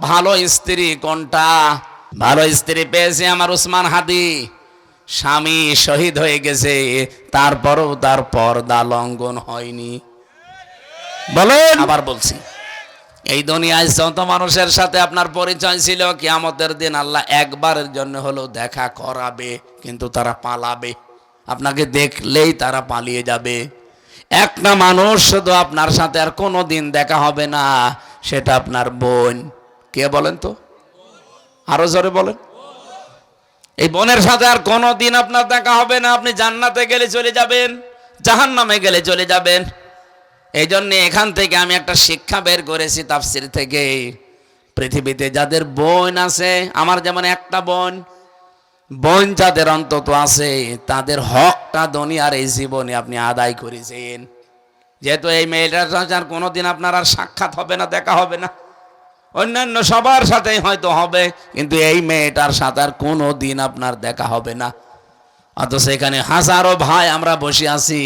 ভালো স্ত্রী কোনটা? ভালো স্ত্রী পেয়েছে আমার উসমান হাদি। স্বামী শহীদ হয়ে গেছে তারপরও তার পর্দা লঙ্ঘন হয়নি। বলেন। আবার বলছি এই দুনিয়ায় যত মানুষের সাথে আপনার পরিচয় ছিল কিয়ামতের দিন আল্লাহ একবারের জন্য হলেও দেখা করাবে কিন্তু তারা পালাবে। আপনাকে দেখলেই তারা পালিয়ে যাবে। একটা মানুষ শুধু আপনার সাথে আর কোনো দিন দেখা হবে না সেটা আপনার বোন। কে বলেন তো? আরও জোরে বলেন। এই বোনের সাথে আর কোনো দিন আপনার দেখা হবে না, আপনি জান্নাতে গেলে চলে যাবেন, জাহান্নামে গেলে চলে যাবেন। এই জন্য এখান থেকে আমি একটা শিক্ষা বের করেছি তাফসির থেকে। পৃথিবীতে যাদের বোন আছে, আমার যেমন একটা বোন বোন যাদের অন্তত আছে, তাদের হকটা দুনিয়ার এই জীবনে আপনি আদায় করেছেন। যেহেতু এই মেয়েটার আর কোনোদিন আপনার আর সাক্ষাৎ হবে না, দেখা হবে না। অন্যান্য সবার সাথেই হয়তো হবে কিন্তু এই মেয়েটার সাথে আর কোনো দিন আপনার দেখা হবে না। অথচ এখানে হাজারো ভাই আমরা বসে আছি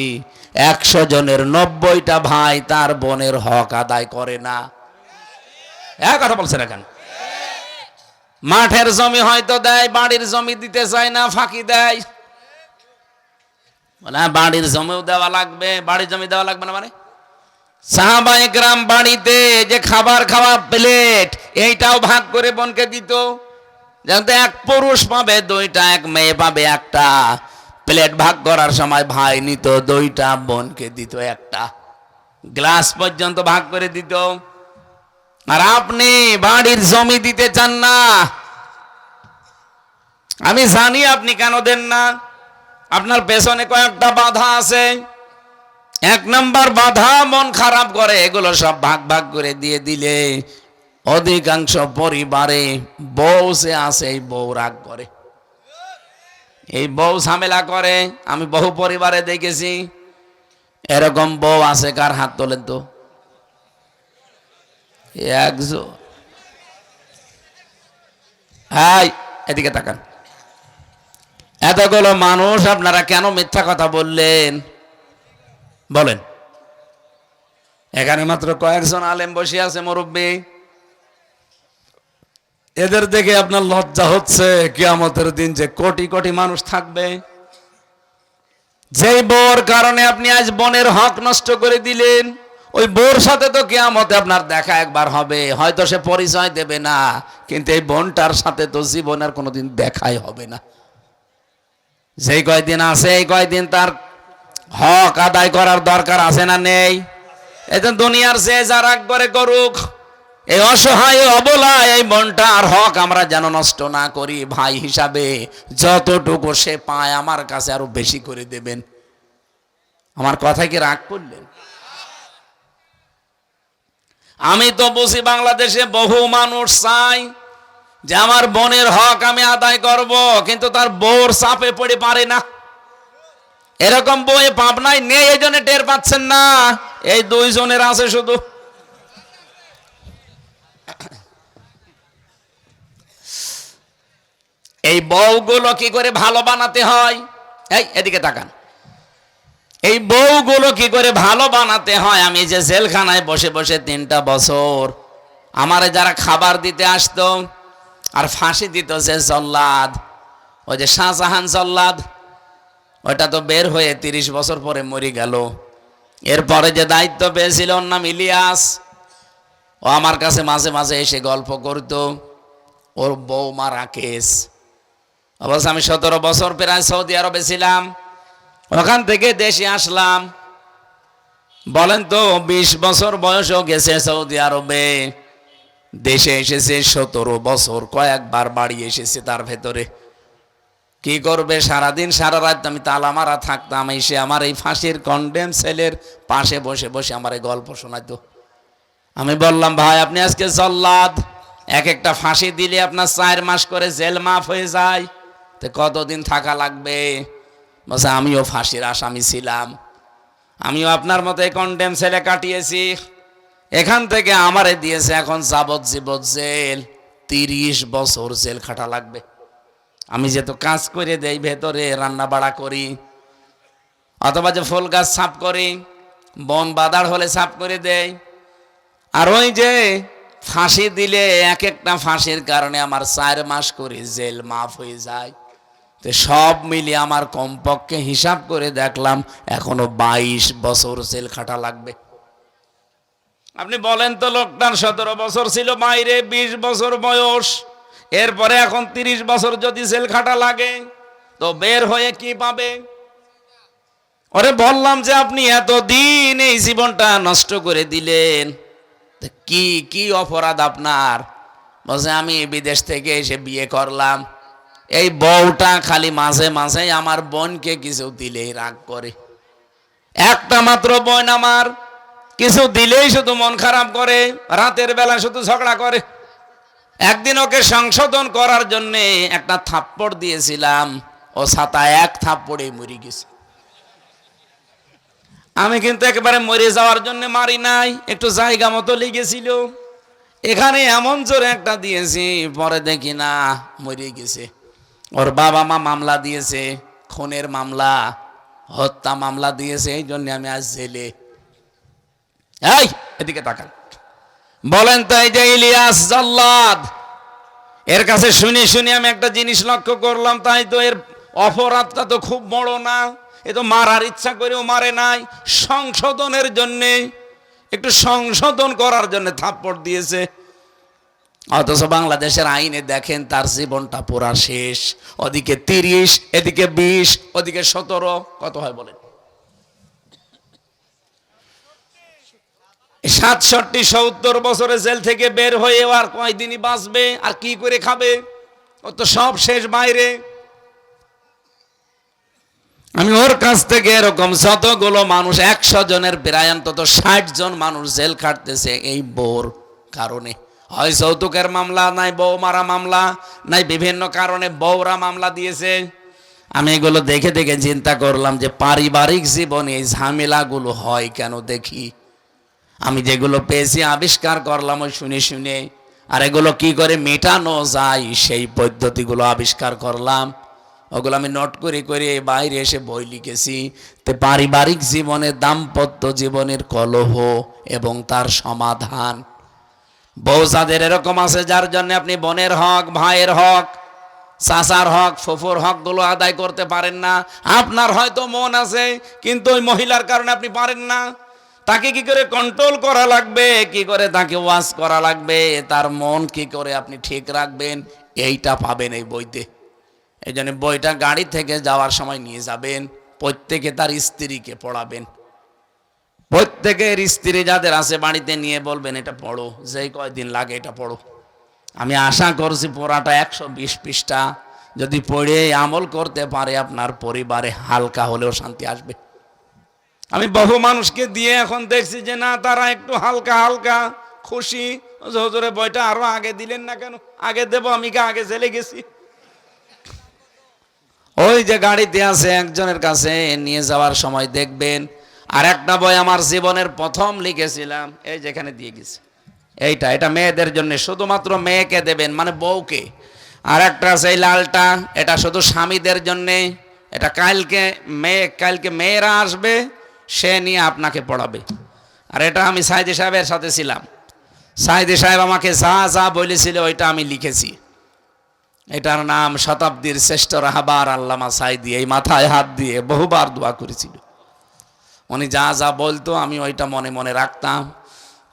একশো জনের নব্বইটা ভাই তার বোনের হক আদায় করে না। এক কথা বলছেন এখন মাঠের জমি হয়তো দেয় বাড়ির জমি দিতে চায় না ফাঁকি দেয়। হ্যাঁ, বাড়ির জমিও দেওয়া লাগবে বাড়ির জমি দেওয়া লাগবে না মানে? সাহাবা একরাম বাড়িতে যে খাবার খাওয়া প্লেট, এইটাও ভাগ করে বোনকে দিত। যেমন এক পুরুষ পাবে, দুইটা, এক মেয়ে পাবে, একটা। প্লেট ভাগ করার সময় ভাই নিত, দুইটা, বোনকে দিত, একটা। গ্লাস পর্যন্ত ভাগ করে দিত। আর আপনি বাড়ির জমি দিতে চান না। আমি জানি আপনি কেন দেন না। আপনার পেছনে কয়েকটা বাধা আছে। এক নাম্বার বাধা, মন খারাপ করে, এগুলো সব ভাগ ভাগ করে দিয়ে দিলে অধিকাংশ পরিবারে বউ সে আছে, এই বউ রাগ করে। এই বউ ঝামেলা করে, আমি বহু পরিবারে দেখেছি, এরকম বউ আছে কার হাত তোলেন তো? হাই এদিকে তাকান। এতগুলো মানুষ, আপনারা কেন মিথ্যা কথা বললেন? বলেন। এখানে মাত্র কয়েকজন আলেম বসে আছে, মুরব্বী। এদের দেখে আপনার লজ্জা হচ্ছে, কিয়ামতের দিন যে কোটি কোটি মানুষ থাকবে। যেই বোর কারণে আপনি আজ বনের হক নষ্ট করে দিলেন, ওই বোর সাথে তো কেয়ামতে আপনার দেখা একবার হবে, হয়তো সে পরিচয় দেবে না, কিন্তু এই বোনটার সাথে তো জীবনের কোনোদিন দেখাই হবে না। যেই কয়দিন আছে, এই কয়দিন তার হক আদায় করার দরকার আছে না নেই? এই দুনিয়ার যে যা রাগ করে করুক, এই অসহায় অবলা এই মনটার হক আমরা যেন নষ্ট না করি। ভাই হিসাবে যতটুকু সে পায় আমার কাছে আরও বেশি করে দেবেন। আমার কথা কি রাগ করলেন? আমি তো বুঝি বাংলাদেশে বহু মানুষ চাই যে আমার বোনের হক আমি আদায় করব, কিন্তু তার বউর চাপে পড়ে পারে না। এরকম বই পাবনায় নেই, এই জন্য টের পাচ্ছেন না। এই দুইজনের আছে শুধু। এই বউগুলো কি করে ভালো বানাতে হয়? এই, এদিকে তাকান। এই বউগুলো কি করে ভালো বানাতে হয়? আমি যে জেলখানায় বসে বসে তিনটা বছর আমারে যারা খাবার দিতে আসতো আর ফাঁসি দিত যে জল্লাদ, ওই যে শাহজাহান জল্লাদ ওটা তো বের হয়ে তিরিশ বছর পরে মরে গেল। এরপরে যে দায়িত্ব পেয়েছিল ওর নাম ইলিয়াস। ও আমার কাছে মাঝে মাঝে এসে গল্প করতো, ওর বৌমা রাকেশ। অবশ্য আমি সতেরো বছর প্রায় সৌদি আরবে ছিলাম, ওখান থেকে দেশে আসলাম। বলেন তো, বিশ বছর বয়সও গেছে সৌদি আরবে। দেশে এসেছে সতেরো বছর, কয়েকবার বাড়ি এসেছে তার ভেতরে। কি করবে? সারাদিন, সারা রাত আমি তালা মারা থাকতাম, এসে আমার এই ফাঁসির কন্ডেম সেলের পাশে বসে বসে আমার এই গল্প শোনাইতো। আমি বললাম, ভাই, আপনি আজকে জল্লাদ। এক একটা ফাঁসি দিলে আপনার চার মাস করে জেল মাফ হয়ে যায়। তো কতদিন থাকা লাগবে? বলছে, আমিও ফাঁসির আসামি ছিলাম। আমিও আপনার মতো কন্ডেম সেলে কাটিয়েছি। এখান থেকে আমারে দিয়েছে এখন যাবজ্জীবন জেল। তিরিশ বছর জেল খাটা লাগবে। আমি যেহেতু কাজ করে দেই, ভেতরে রান্না বাড়া করি, অথবা যে ফুল গাছ সাফ করি, বন বাদার হলে সাফ করে দেয় আর ওই যে ফাঁসি দিলে এক একটা ফাঁসির কারণে আমার চার মাস করে জেল মাফ হয়ে যায়। তো সব মিলিয়ে আমার কমপক্ষে হিসাব করে দেখলাম, এখনও বাইশ বছর জেল খাটা লাগবে। আপনি বলেন তো, লোকটার সতেরো বছর ছিল, বাইরে বিশ বছর বয়স। এরপরে এখন তিরিশ বছর যদি জেল খাটা লাগে, তো বের হয়ে কি পাবে? ওরে বললাম যে আপনি এতদিন এই জীবনটা নষ্ট করে দিলেন কি কি অপরাধ আপনার? বলছে, আমি বিদেশ থেকে এসে বিয়ে করলাম। এই বউটা খালি মাঝে মাঝে আমার বোনকে কিছু দিলেই রাগ করে। একটা মাত্র বোন আমার, কিছু দিলেই শুধু মন খারাপ করে, রাতের বেলা শুধু ঝগড়া করে। একদিন ওকে সংশোধন করার জন্য একটা থাপ্পড় দিয়েছিলাম। ও ছাতা এক থাপ্পড়ে মরে গেছে। আমি কিন্তু একেবারে মরে যাওয়ার জন্য মারি নাই, একটু জায়গা মতো লেগেছিল। এখানে এমন জোরে একটা দিয়েছি, পরে দেখি না, মরে গেছে। ওর বাবা মা মামলা দিয়েছে, খুনের মামলা, হত্যা মামলা দিয়েছে, এই জন্য আমি আজ জেলে। এই, এদিকে তাকান। বলেন তো এই যে ইলিয়াস জল্লাদ। এর কাছে শুনে শুনে আমি একটা জিনিস লক্ষ্য করলাম, তাই তো এর অপরাধটা তো খুব বড় না। এ তো মারার ইচ্ছা করেও মারে নাই। সংশোধনের জন্যে, একটু সংশোধন করার জন্য থাপ্পড় দিয়েছে। অথচ বাংলাদেশের আইনে দেখেন, তার জীবনটা পুরা শেষ। ওদিকে তিরিশ, এদিকে বিশ, ওদিকে সতেরো, কত হয় বলেন? সাতষট্টি, সত্তর বছরে জেল থেকে বের হয়ে আর কয়দিনই বাঁচবে? আর কি করে খাবে? ও তো সব শেষ বাইরে। আমি ওর কাছ থেকে এরকম যতগুলো মানুষ, একশো জনের প্রায় অন্তত ষাট জন মানুষ জেল খাটতেছে এই বোর কারণে। হয় যৌতুকের মামলা, নাই বউ মারা মামলা, নাই বিভিন্ন কারণে বউরা মামলা দিয়েছে। আমি এগুলো দেখে দেখে চিন্তা করলাম যে পারিবারিক জীবনে এই ঝামেলাগুলো হয় কেন দেখি? আমি যেগুলো পেয়েছি, আবিষ্কার করলাম, ওই শুনে শুনে। আর এগুলো কি করে মেটানো যায়, সেই পদ্ধতিগুলো আবিষ্কার করলাম। ওগুলো আমি নোট করে করে বাইরে এসে বই লিখেছি। তে পারিবারিক জীবনে দাম্পত্য জীবনের কলহ এবং তার সমাধান। বউ যাদের এরকম আছে, যার জন্য আপনি বোনের হক, ভাইয়ের হক, চাচার হক, ফুফুর হকগুলো আদায় করতে পারেন না। আপনার হয়তো মন আছে, কিন্তু ওই মহিলার কারণে আপনি পারেন না। তাকে কি করে কন্ট্রোল করা লাগবে? কি করে তাকে ওয়াশ করা লাগবে? তার মন কি করে আপনি ঠিক রাখবেন? এইটা পাবেন এই বইতে। এই জন্য বইটা গাড়ি থেকে যাওয়ার সময় নিয়ে যাবেন। প্রত্যেকে তার স্ত্রীকে পড়াবেন। প্রত্যেকের স্ত্রী যাদের আছে বাড়িতে নিয়ে বলবেন, এটা পড়ো। যেই কয়দিন লাগে এটা পড়ো। আমি আশা করছি পড়াটা একশো বিশ পৃষ্ঠা। যদি পড়ে আমল করতে পারে আপনার পরিবারে, হালকা হলেও শান্তি আসবে। আমি বহু মানুষকে দিয়ে এখন দেখছি যে না, তারা একটু হালকা হালকা খুশি। হজরে বইটা আরও আগে দিলেন না কেন? আগে দেবো, আমি কি আগে জেলে গেছি? ওই যে গাড়িতে আছে একজনের কাছে, নিয়ে যাওয়ার সময় দেখবেন। আর একটা বই আমার জীবনের প্রথম লিখেছিলাম, এই যেখানে দিয়ে গেছে। এইটা, এটা মেয়েদের জন্য, শুধুমাত্র মেয়েকে দেবেন মানে বউকে। আর একটা আছে এই লালটা, এটা শুধু স্বামীদের জন্যে, এটা কালকে মেয়ে, কালকে মেয়েরা আসবে সে নিয়ে আপনাকে পড়াবে। আর এটা আমি সাইদি সাহেবের সাথে ছিলাম। সাইদি সাহেব আমাকে যা যা বলেছিল ওইটা আমি লিখেছি। এটার নাম শতাব্দীর শ্রেষ্ঠ রাহাবার আল্লামা সাইদি, এই মাথায় হাত দিয়ে বহুবার দোয়া করেছিল। উনি যা যা বলতো আমি ওইটা মনে মনে রাখতাম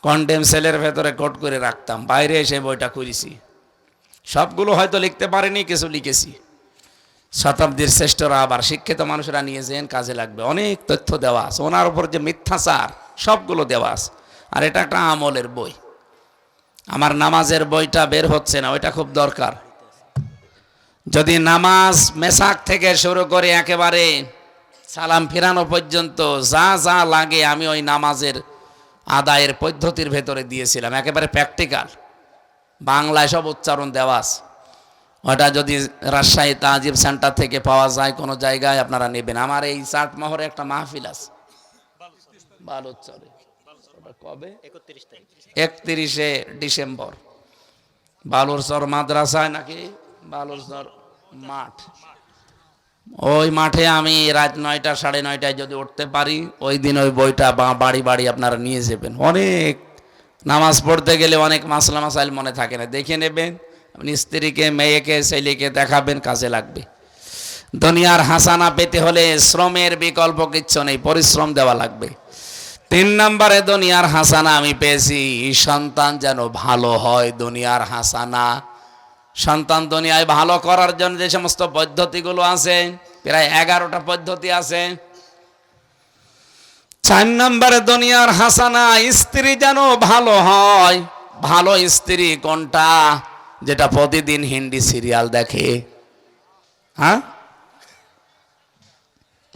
কন্ডেম সেলের ভেতরে কোট করে রাখতাম, বাইরে এসে বইটা করেছি সবগুলো হয়তো লিখতে পারিনি, কিছু লিখেছি। শতাব্দীর শ্রেষ্ঠরা আবার শিক্ষিত মানুষরা নিয়েছেন কাজে লাগবে। অনেক তথ্য দেওয়া আছে। ওনার উপর যে মিথ্যাচার, সবগুলো দেওয়া আছে। আর এটা একটা আমলের বই। আমার নামাজের বইটা বের হচ্ছে না, ওইটা খুব দরকার। যদি নামাজ মেসাক থেকে শুরু করে একেবারে সালাম ফিরানো পর্যন্ত যা যা লাগে আমি ওই নামাজের আদায়ের পদ্ধতির ভেতরে দিয়েছিলাম। একেবারে প্র্যাকটিক্যাল। বাংলায় সব উচ্চারণ দেওয়া আছে। ওটা যদি রাজশাহী তাজিব সেন্টার থেকে পাওয়া যায় কোনো জায়গায় আপনারা নেবেন। আমার এই চাট মহরে একটা মাহফিল আছে। বালুচরে। ওটা কবে? একত্রিশে ডিসেম্বর। বালুরচর মাদ্রাসায় নাকি? বালুরচর মাঠ। ওই মাঠে আমি রাত নয়টা, সাড়ে নয়টায় যদি উঠতে পারি, ওই দিন ওই বইটা বা বাড়ি বাড়ি আপনারা নিয়ে যাবেন। অনেক নামাজ পড়তে গেলে অনেক মাসলা মাসাইল মনে থাকে না। দেখে নেবেন। আপনি স্ত্রীকে, মেয়েকে, ছেলেকে দেখাবেন, কাজে লাগবে। দুনিয়ার হাসানা পেতে হলে শ্রমের বিকল্প কিচ্ছু নেই, পরিশ্রম দেওয়া লাগবে। তিন নম্বরে দুনিয়ার হাসানা আমি পেয়েছি, সন্তান যেন ভালো হয় দুনিয়ার হাসানা। সন্তান দুনিয়ায় ভালো করার জন্য যে সমস্ত পদ্ধতিগুলো আছে, প্রায় এগারোটা পদ্ধতি আছে। চার নম্বরে দুনিয়ার হাসানা, স্ত্রী যেন ভালো হয়, ভালো স্ত্রী কোনটা? যেটা প্রতিদিন হিন্দি সিরিয়াল দেখে। হ্যাঁ?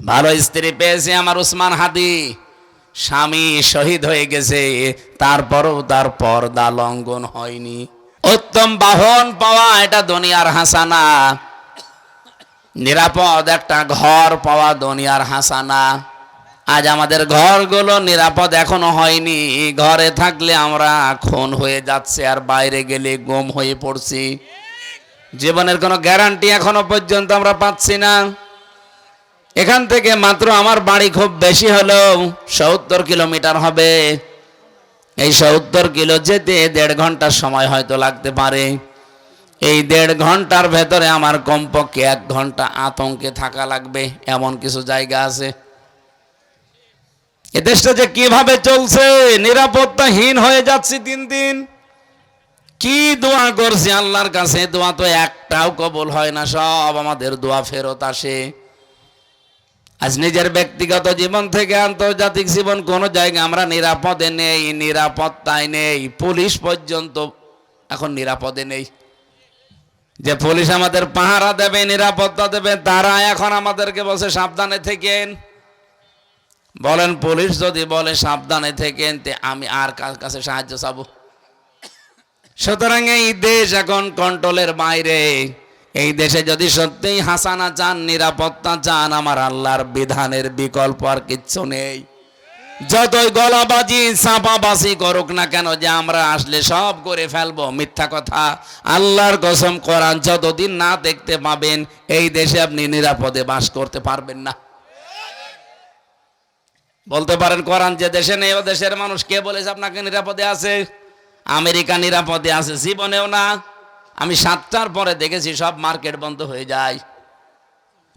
ভালো স্ত্রী পেয়েছে আমার উসমান হাদি। স্বামী শহীদ হয়ে গেছে, তারপরও তার পর্দা লঙ্ঘন হয়নি। উত্তম বাহন পাওয়া এটা দুনিয়ার হাসানা। নিরাপদ একটা ঘর পাওয়া দুনিয়ার হাসানা। আজ আমাদের ঘরগুলো নিরাপদ এখনও হয়নি। ঘরে থাকলে আমরা খুন হয়ে যাচ্ছে আর বাইরে গেলে গম হয়ে পড়ছি। জীবনের কোনো গ্যারান্টি এখনও পর্যন্ত আমরা পাচ্ছি না। এখান থেকে মাত্র আমার বাড়ি খুব বেশি হলেও সত্তর কিলোমিটার হবে। এই সত্তর কিলো যেতে দেড় ঘণ্টার সময় হয়তো লাগতে পারে। এই দেড় ঘণ্টার ভেতরে আমার কমপক্ষে এক ঘণ্টা আতঙ্কে থাকা লাগবে, এমন কিছু জায়গা আছে। এ দেশটা যে কীভাবে চলছে, নিরাপত্তাহীন হয়ে যাচ্ছে দিন দিন। কি দোয়া করছি আল্লাহর কাছে? দোয়া তো একটাও কবল হয় না, সব আমাদের দোয়া ফেরত আসে। আজ নিজের ব্যক্তিগত জীবন থেকে আন্তর্জাতিক জীবন, কোন জায়গায় আমরা নিরাপদে নেই, নিরাপত্তায় নেই। পুলিশ পর্যন্ত এখন নিরাপদে নেই। যে পুলিশ আমাদের পাহারা দেবে, নিরাপত্তা দেবে, তারা এখন আমাদেরকে বলছে, সাবধানে থেকেন। বলেন, পুলিশ যদি বলে সাবধানে থেকেন, তে আমি আর কার কাছে সাহায্য চাবো? সুতরাং এই দেশ এখন কন্ট্রোলের বাইরে। এই দেশে যদি সত্যিই হাসানা চান, নিরাপত্তা চান, আমার আল্লাহর বিধানের বিকল্প আর কিচ্ছু নেই। যতই গলাবাজি, চাপাবাজি করুক না কেন, যে আমরা আসলে সব করে ফেলব, মিথ্যা কথা। আল্লাহর কসম, কোরআন যতদিন না দেখতে পাবেন, এই দেশে আপনি নিরাপদে বাস করতে পারবেন না। বলতে পারেন, কোরআন যে দেশে নেই, ও দেশের মানুষ কে বলেছে আপনাকে নিরাপদে আছে? আমেরিকা নিরাপদে আছে, জীবনেও না। আমি সাতটার পরে দেখেছি সব মার্কেট বন্ধ হয়ে যায়।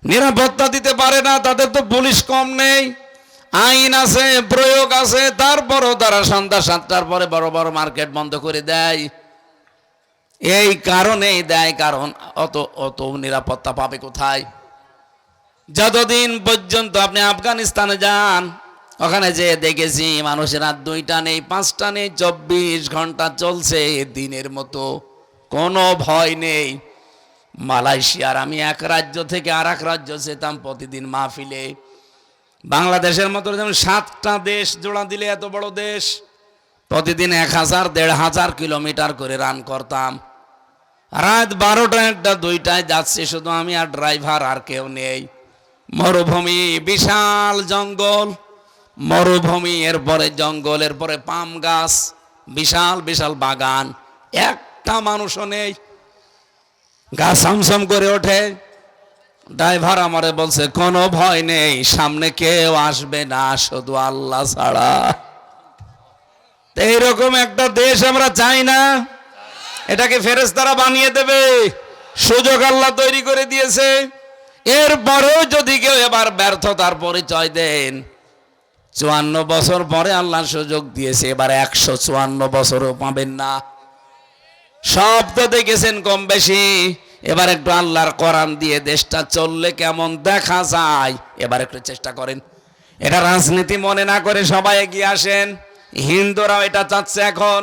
নিরাপত্তা দিতে পারে না, তাদের তো পুলিশ কম নেই। আইন আছে, প্রয়োগ আছে, তারপরও তারা সন্ধ্যা সাতটার পরে বড় বড় মার্কেট বন্ধ করে দেয়। এই কারণেই দেয়, কারণ অত অত নিরাপত্তা পাবে কোথায়? যতদিন পর্যন্ত আপনি আফগানিস্তানে যান ওখানে যে দেখেছি মানুষের রাত দুইটা নেই, পাঁচটা নেই, চব্বিশ ঘণ্টা চলছে, দিনের মতো কোনো ভয় নেই। মালয়েশিয়ার আমি এক রাজ্য থেকে আর এক রাজ্য যেতাম প্রতিদিন মাহফিলে। বাংলাদেশের মতো যেমন সাতটা দেশ জোড়া দিলে এত বড় দেশ, প্রতিদিন এক হাজার, দেড় হাজার কিলোমিটার করে রান করতাম। রাত বারোটা, একটা দুইটায় যাচ্ছে, শুধু আমি আর ড্রাইভার আর কেউ নেই। মরুভূমি, বিশাল জঙ্গল। মরুভূমি, এরপরে জঙ্গল, এরপরে পাম গাছ, বিশাল বিশাল বাগান। একটা মানুষও নেই। গা সমসম করে ওঠে। ড্রাইভার আমারে বলছে, কোনো ভয় নেই, সামনে কেউ আসবে না, শুধু আল্লাহ ছাড়া। এইরকম একটা দেশ আমরা চাই না। এটাকে ফেরেশতারা বানিয়ে দেবে। সুযোগ আল্লাহ তৈরি করে দিয়েছে। এরপরেও যদি কেউ এবার ব্যর্থতার পরিচয় দেন চুয়ান্ন বছর পরে আল্লাহ সুযোগ দিয়েছে, এবার একশো চুয়ান্ন বছরও পাবেন না। সব তো দেখেছেন কম বেশি, এবার একটু আল্লাহর করান দিয়ে দেশটা চললে কেমন দেখা যায়, এবার একটু চেষ্টা করেন। এটা রাজনীতি মনে না করে সবাই এগিয়ে আসেন, হিন্দুরাও এটা চাচ্ছে এখন।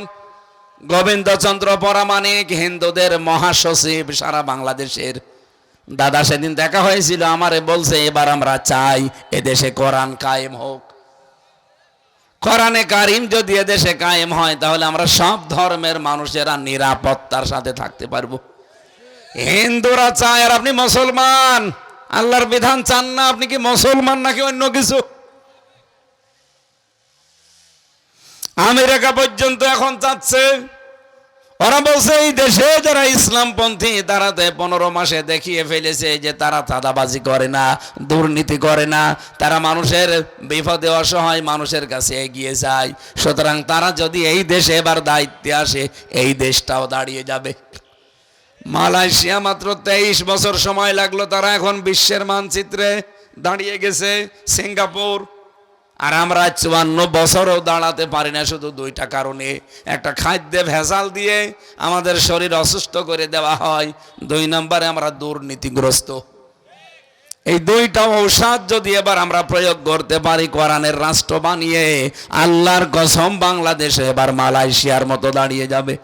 গোবিন্দচন্দ্র পরামানিক হিন্দুদের মহাসচিব সারা বাংলাদেশের। দাদা, সেদিন দেখা হয়েছিল, আমারে বলছে, এবার আমরা চাই এদেশে কোরআন কায়েম হোক। কোরআনে কারিম যদি এদেশে কায়েম হয়, তাহলে আমরা সব ধর্মের মানুষেরা নিরাপত্তার সাথে থাকতে পারব। হিন্দুরা চায় আর আপনি মুসলমান। আল্লাহর বিধান চান না, আপনি কি মুসলমান নাকি অন্য কিছু? আমেরিকা পর্যন্ত এখন চাচ্ছে ওরা বলছে, এই দেশে যারা ইসলামপন্থী, তারা তো পনেরো মাসে দেখিয়ে ফেলেছে যে তারা চাঁদাবাজি করে না, দুর্নীতি করে না। তারা মানুষের বিপদে অসহায় মানুষের কাছে এগিয়ে যায়। সুতরাং তারা যদি এই দেশে এবার দায়িত্বে আসে, এই দেশটাও দাঁড়িয়ে যাবে। মালয়েশিয়া মাত্র তেইশ বছর সময় লাগল, তারা এখন বিশ্বের মানচিত্রে দাঁড়িয়ে গেছে। সিঙ্গাপুর আর আমরা চুয়ান্ন বছরও দাঁড়াতে পারি না, শুধু দুইটা কারণে। একটা খাদ্যে ভেজাল দিয়ে আমাদের শরীর অসুস্থ করে দেওয়া হয়, দুই নম্বরে আমরা দুর্নীতিগ্রস্ত। এই দুইটা ঔষধ যদি এবার আমরা প্রয়োগ করতে পারি, কোরআনের রাষ্ট্র বানিয়ে, আল্লাহর কসম বাংলাদেশে এবার মালয়েশিয়ার মতো দাঁড়িয়ে যাবে।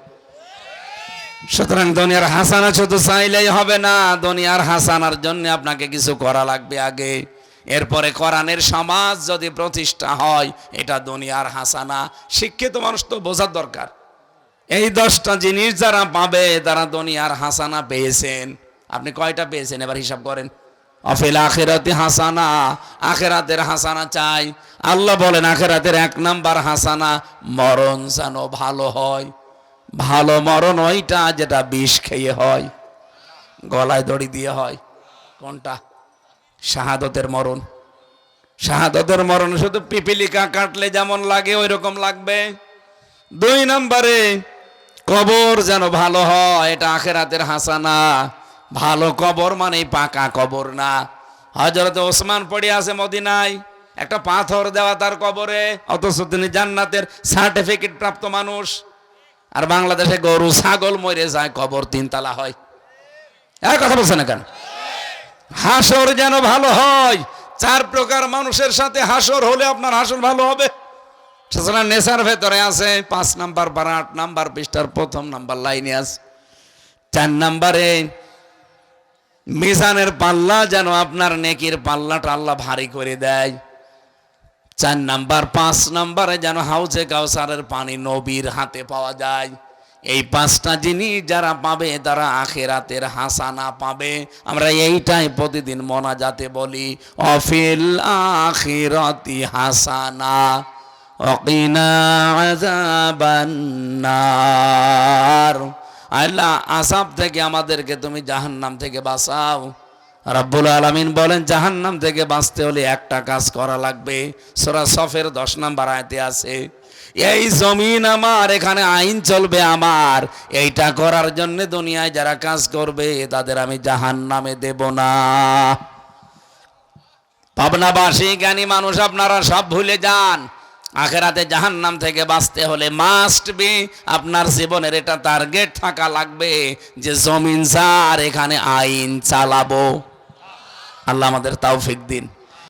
সুতরাং দুনিয়ার হাসানা শুধু চাইলেই হবে না, দুনিয়ার হাসানার জন্য আপনাকে কিছু করা লাগবে আগে। এরপরে কোরআনের সমাজ যদি প্রতিষ্ঠা হয়, এটা দুনিয়ার হাসানা। শিক্ষিত মানুষ তো বোঝার দরকার। এই দশটা জিনিস যারা পাবে, তারা দুনিয়ার হাসানা পেয়েছেন। আপনি কয়টা পেয়েছেন? এবার হিসাব করেন। অফিল আখেরাতে হাসানা, আখেরাতের হাসানা চাই। আল্লাহ বলেন, আখেরাতের এক নাম্বার হাসানা, মরণ যেন ভালো হয়। ভালো মরণ ওইটা যেটা বিষ খেয়ে হয়। গলায় দড়ি দিয়ে হয়। কোনটা? শাহাদতের মরণ। শাহাদতের মরণ শুধু পিপিলিকা কাটলে যেমন লাগে ওই রকম লাগবে। দুই নম্বরে, কবর যেন ভালো হয়, এটা আখেরাতের হাসানা। ভালো কবর মানে পাকা কবর না। হজরত ওসমান পড়ে আছে মদিনায়, একটা পাথর দেওয়া তার কবরে, অথচ তিনি জান্নাতের সার্টিফিকেট প্রাপ্ত মানুষ। আর বাংলাদেশে গরু, ছাগল মরে যায়, কবর তিনতলা হয়। এক কথা বলছে না কেন? হাসর যেন ভালো হয়। চার প্রকার মানুষের সাথে হাসর হলে আপনার হাসর ভালো হবে। সুতরাং নেশার ভেতরে আছে, পাঁচ নাম্বার বা আট নাম্বার পৃষ্ঠার প্রথম নাম্বার লাইনে আছে। চার নাম্বারে, মিজানের পাল্লা যেন আপনার নেকির পাল্লাটা আল্লাহ ভারী করে দেয়। চার নাম্বার, পাঁচ নাম্বারে যেন হাউজে কাউসারের পানি নবীর হাতে পাওয়া যায়। এই পাঁচটা জিনিস যারা পাবে তারা আখেরাতের হাসানা পাবে। আমরা এইটাই প্রতিদিন মোনাজাতে বলি, অফিল আখিরাতি হাসানা, অকিনা আযাবান্নার। আল্লাহ আসাব থেকে আমাদেরকে তুমি জাহান্নাম থেকে বাঁচাও। রাব্বুল আলামিন বলেন, জাহান্নাম থেকে বাঁচতে হলে একটা কাজ করা লাগবে। সোরা সফের দশ নাম্বার আয়তে আছে এই জমিন আমার, এখানে আইন চলবে আমার। এইটা করার জন্য দুনিয়ায় যারা কাজ করবে, তাদের আমি জাহান্নামে দেব না। পাবনাবাসী, জ্ঞানী মানুষ, আপনারা সব ভুলে যান। আখেরাতে জাহান্নাম থেকে বাঁচতে হলে মাস্ট বি আপনার জীবনের এটা টার্গেট থাকা লাগবে যে জমিন যার এখানে আইন চালাবো। আল্লাহ আমাদের তাওফিক দিন।